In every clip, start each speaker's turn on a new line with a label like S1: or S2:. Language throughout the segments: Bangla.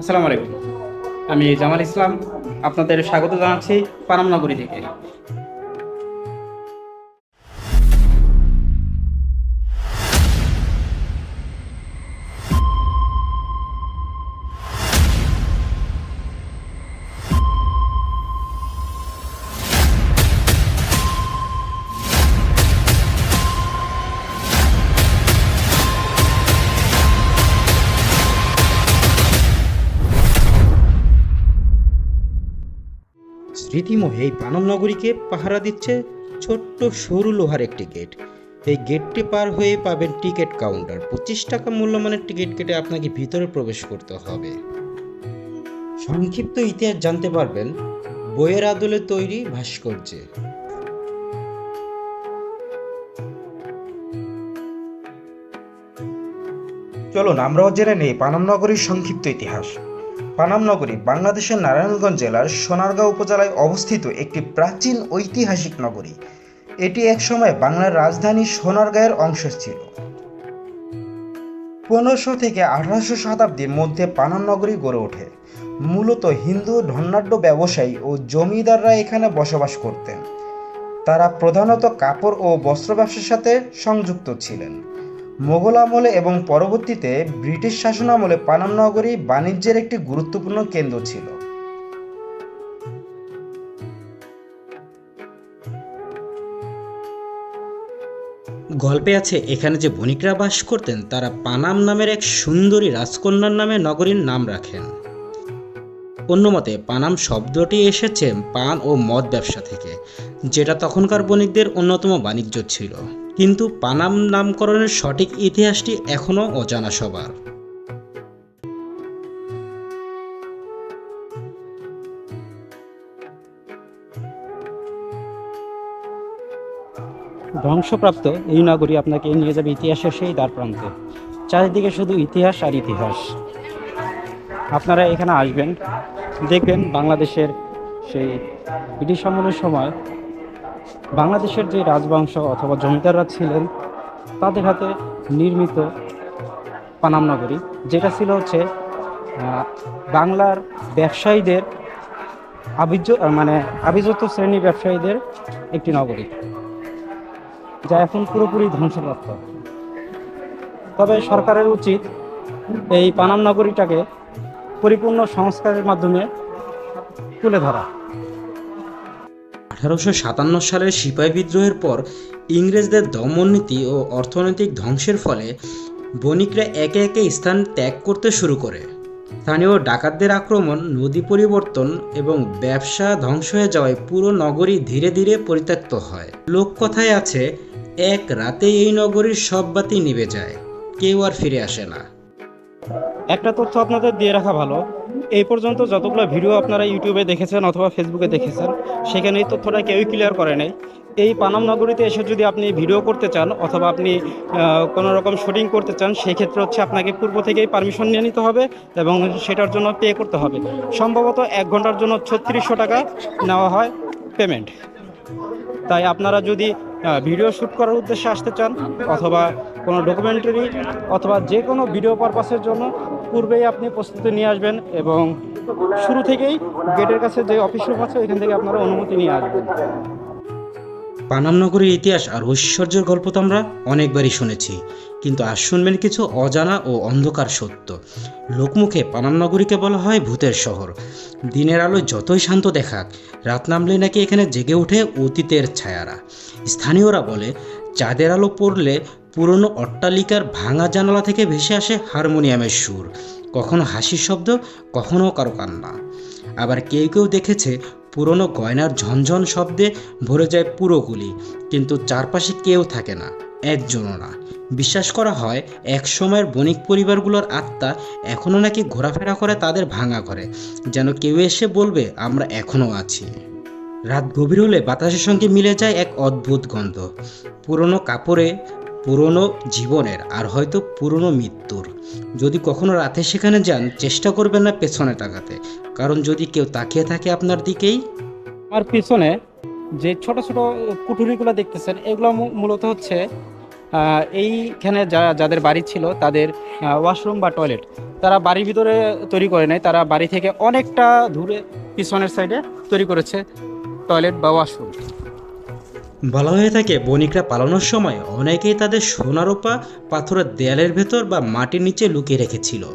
S1: আসসালামু আলাইকুম। আমি জামাল ইসলাম আপনাদের স্বাগত জানাচ্ছি পানামনগরী থেকে।
S2: এই পানম নগরীকে পাহারা দিচ্ছে ছোট্ট সরু লোহার একটি গেট। এই গেটটি পার হয়ে পাবেন টিকিট কাউন্টার। পঁচিশ টাকা মূল্যমানের টিকিট কেটে আপনাকে ভিতরে প্রবেশ করতে হবে। সংক্ষিপ্ত ইতিহাস জানতে পারবেন বইয়ের আদলে তৈরি ভাস্কর্যে। চলুন, আমরাও জেনে নেই পানম নগরীর সংক্ষিপ্ত ইতিহাস। পানাম নগরী বাংলাদেশের নারায়ণগঞ্জ জেলার সোনারগাঁও উপজেলায় অবস্থিত একটি প্রাচীন ঐতিহাসিক নগরী। এটি একসময় বাংলার রাজধানী সোনারগাঁয়ের অংশ ছিল। পনেরোশো থেকে আঠারোশো শতাব্দীর মধ্যে পানাম নগরী গড়ে ওঠে। মূলত হিন্দু ধনাঢ্য ব্যবসায়ী ও জমিদাররা এখানে বসবাস করতেন। তারা প্রধানত কাপড় ও বস্ত্র ব্যবসার সাথে সংযুক্ত ছিলেন। মোগল আমলে এবং পরবর্তীতে ব্রিটিশ শাসনামলে পানাম নগরী বাণিজ্যের একটি গুরুত্বপূর্ণ কেন্দ্র ছিল। গল্পে আছে, এখানে যে বণিকরা বাস করতেন, তারা পানাম নামের এক সুন্দরী রাজকন্যার নামে নগরীর নাম রাখেন। অন্যমতে পানাম শব্দটি এসেছে পান ও মদ ব্যবসা থেকে, যেটা তখনকার বণিকদের অন্যতম বাণিজ্য ছিল। কিন্তু পানাম নামকরণের সঠিক ইতিহাসটি এখনও অজানা সবার।
S1: ধ্বংসপ্রাপ্ত এই নগরী আপনাকে নিয়ে যাবে ইতিহাসের সেই দ্বার প্রান্তে। চারিদিকে শুধু ইতিহাস আর ইতিহাস। আপনারা এখানে আসবেন, দেখবেন বাংলাদেশের সেই ব্রিটিশ আমলের সময় বাংলাদেশের যে রাজবংশ অথবা জমিদাররা ছিলেন, তাদের হাতে নির্মিত পানাম নগরী, যেটা ছিল হচ্ছে বাংলার ব্যবসায়ীদের আবিজ মানে আবিজত শ্রেণি ব্যবসায়ীদের একটি নগরী, যা এখন পুরোপুরি ধ্বংসপ্রাপ্ত। তবে সরকারের উচিত এই পানাম নগরীটাকে পরিপূর্ণ সংস্কারের মাধ্যমে তুলে ধরা।
S2: আঠারোশো সাতান্ন সালের সিপাহী বিদ্রোহের পর ইংরেজদের দমননীতি ও অর্থনৈতিক ধ্বংসের ফলে বণিকরা একে একে স্থান ত্যাগ করতে শুরু করে। স্থানীয় ডাকাতদের আক্রমণ, নদী পরিবর্তন এবং ব্যবসা ধ্বংস হয়ে যাওয়ায় পুরো নগরী ধীরে ধীরে পরিত্যক্ত হয়। লোককথায় আছে, এক রাতে এই নগরীর সব বাতি নিভে যায়, কেউ আর ফিরে আসে না।
S1: একটা তথ্য আপনাদের দিয়ে রাখা ভালো। এই পর্যন্ত যতগুলো ভিডিও আপনারা ইউটিউবে দেখেছেন অথবা ফেসবুকে দেখেছেন, সেখানে এই তথ্যটা কেউই ক্লিয়ার করে নাই। এই পানাম নগরীতে এসে যদি আপনি ভিডিও করতে চান অথবা আপনি কোনো রকম শুটিং করতে চান সেই ক্ষেত্রে হচ্ছে আপনাকে পূর্ব থেকেই পারমিশন নিয়ে নিতে হবে এবং সেটার জন্য পে করতে হবে। সম্ভবত এক ঘণ্টার জন্য ছত্রিশশো টাকা নেওয়া হয় পেমেন্ট তাই আপনারা যদি ভিডিও শ্যুট করার উদ্দেশ্যে আসতে চান, অথবা কোনো ডকুমেন্টারি অথবা যে কোনো ভিডিও পারপাসের জন্য পূর্বেই আপনি প্রস্তুতি নিয়ে আসবেন এবং শুরু থেকেই গেটের কাছে যে অফিস রুম আছে, ওইখান থেকে আপনারা অনুমতি নিয়ে আসবেন।
S2: পানাম নগরীর ইতিহাস আর ঐশ্বর্যের গল্প তো আমরা অনেকবারই শুনেছি। কিন্তু আজ শুনবেন কিছু অজানা ও অন্ধকার সত্য। লোকমুখে পানাম নগরীকে বলা হয় ভূতের শহর। দিনের আলো যতই শান্ত দেখাক, রাত নামলে নাকি এখানে জেগে ওঠে অতীতের ছায়ারা। স্থানীয়রা বলে, চাঁদের আলো পড়লে পুরনো অট্টালিকার ভাঙা জানালা থেকে ভেসে আসে হারমোনিয়ামের সুর। কখনো হাসির শব্দ, কখনো কারও কান্না। আবার কেউ কেউ দেখেছে পুরনো গয়নার ঝনঝন শব্দে ভরে যায় পুরো গুলি, কিন্তু চারপাশে কেউ থাকে না, একজনও না। বিশ্বাস করা হয় এক সময়ের বণিক পরিবারগুলোর আত্মা এখনও নাকি ঘোরাফেরা করে তাদের ভাঙা করে যেন কেউ এসে বলবে, আমরা এখনও আছি। রাত গভীর হলে বাতাসের সঙ্গে মিলে যায় এক অদ্ভুত গন্ধ। পুরনো কাপড়ে পুরনো জীবনের আর হয়তো পুরনো মৃত্যুর। যদি কখনো রাতে সেখানে যান, চেষ্টা করবেন না পেছনে তাকাতে। কারণ যদি কেউ তাকিয়ে থাকে আপনার দিকেই।
S1: আমার পিছনে যে ছোট ছোট কুঠুরিগুলো দেখতেছেন, এগুলো মূলত হচ্ছে এইখানে যা যাদের বাড়ি ছিল তাদের ওয়াশরুম বা টয়লেট। তারা বাড়ির ভিতরে তৈরি করে নাই, তারা বাড়ি থেকে অনেকটা দূরে পিছনের সাইডে তৈরি করেছে টয়লেট বা ওয়াশরুম।
S2: বলা হয়ে থাকে, বণিকরা পালানোর সময় অনেকেই তাদের সোনারূপা পাথরের দেয়ালের ভেতর বা মাটির নিচে লুকিয়ে রেখেছিল।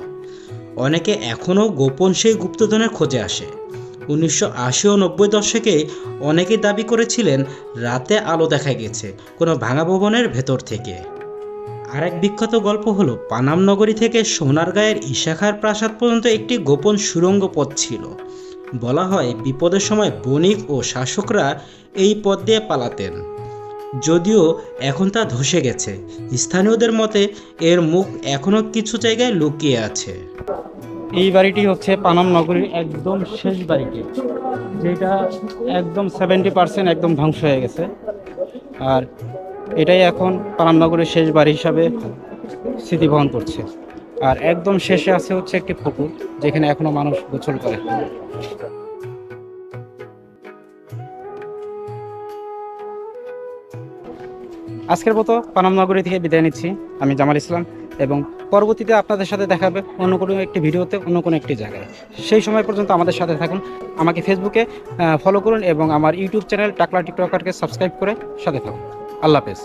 S2: অনেকে এখনও গোপন সেই গুপ্তধনের খোঁজে আসে। উনিশশো আশি ও নব্বই দশকে অনেকেই দাবি করেছিলেন, রাতে আলো দেখা গেছে কোনো ভাঙা ভবনের ভেতর থেকে। আরেক বিখ্যাত গল্প হলো, পানাম নগরী থেকে সোনারগাঁয়ের ইশাখার প্রাসাদ পর্যন্ত একটি গোপন সুড়ঙ্গ পথ ছিল। বলা হয় বিপদের সময় বণিক ও শাসকরা এই পথ দিয়ে পালাতেন। যদিও এখন তা ধসে গেছে। স্থানীয়দের মতে এর মুখ এখনও কিছু জায়গায় লুকিয়ে আছে।
S1: এই বাড়িটি হচ্ছে পানাম নগরীর একদম শেষ বাড়িটি, যেটা একদম সেভেন্টি পার্সেন্ট একদম ধ্বংস হয়ে গেছে। আর এটাই এখন পানাম নগরীর শেষ বাড়ি হিসাবে স্মৃতি বহন করছে। আর একদম শেষে আছে হচ্ছে একটি পুকুর, যেখানে এখনও মানুষ গোসল করে। আজকের মতো পানাম নগরী থেকে বিদায় নিচ্ছি। আমি জামাল ইসলাম এবং পরবর্তীতে আপনাদের সাথে দেখাবে অন্য কোনো একটি ভিডিওতে, অন্য কোনো একটি জায়গায়। সেই সময় পর্যন্ত আমাদের সাথে থাকুন। আমাকে ফেসবুকে ফলো করুন এবং আমার ইউটিউব চ্যানেল টাকলা টিকটকারকে সাবস্ক্রাইব করে সাথে থাকুন। আল্লাহ হাফেজ।